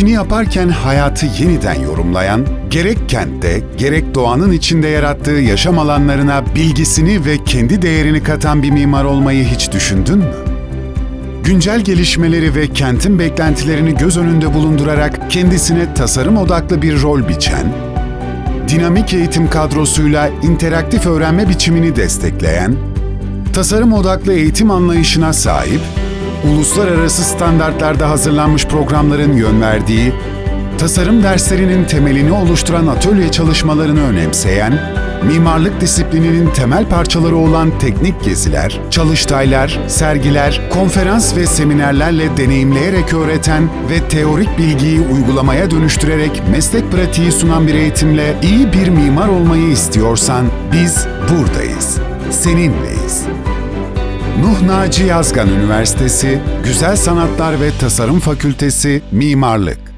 İşini yaparken hayatı yeniden yorumlayan, gerek kentte, gerek doğanın içinde yarattığı yaşam alanlarına bilgisini ve kendi değerini katan bir mimar olmayı hiç düşündün mü? Güncel gelişmeleri ve kentin beklentilerini göz önünde bulundurarak kendisine tasarım odaklı bir rol biçen, dinamik eğitim kadrosuyla interaktif öğrenme biçimini destekleyen, tasarım odaklı eğitim anlayışına sahip, uluslararası standartlarda hazırlanmış programların yön verdiği, tasarım derslerinin temelini oluşturan atölye çalışmalarını önemseyen, mimarlık disiplininin temel parçaları olan teknik geziler, çalıştaylar, sergiler, konferans ve seminerlerle deneyimleyerek öğreten ve teorik bilgiyi uygulamaya dönüştürerek meslek pratiği sunan bir eğitimle iyi bir mimar olmayı istiyorsan biz buradayız. Seninleyiz. Nuh Naci Yazgan Üniversitesi, Güzel Sanatlar ve Tasarım Fakültesi Mimarlık